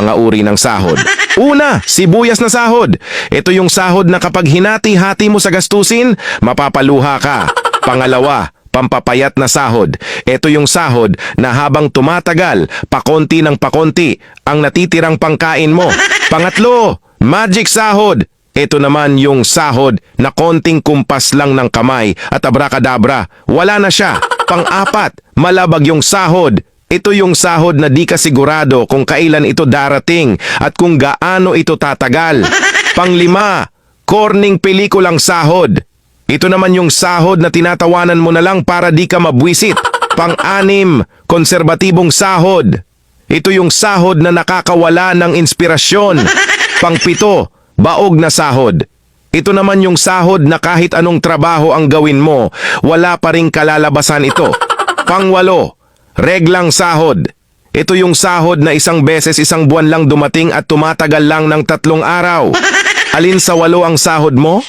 mga uri ng sahod. Una, sibuyas na sahod. Ito yung sahod na kapag hinati-hati mo sa gastusin, mapapaluha ka. Pangalawa, pampapayat na sahod. Ito yung sahod na habang tumatagal, pakonti ng pakonti, ang natitirang pangkain mo. Pangatlo, magic sahod. Ito naman yung sahod na konting kumpas lang ng kamay at abrakadabra. Wala na siya. Pang-apat, malabag yung sahod. Ito yung sahod na di ka sigurado kung kailan ito darating at kung gaano ito tatagal. Panglima, corning pelikulang sahod. Ito naman yung sahod na tinatawanan mo na lang para di ka mabwisit. Pang-anim, konserbatibong sahod. Ito yung sahod na nakakawala ng inspirasyon. Pangpito, baog na sahod. Ito naman yung sahod na kahit anong trabaho ang gawin mo, wala pa ring kalalabasan ito. Pangwalo, reglang sahod. Ito yung sahod na isang beses isang buwan lang dumating at tumatagal lang ng tatlong araw. Alin sa walo ang sahod mo?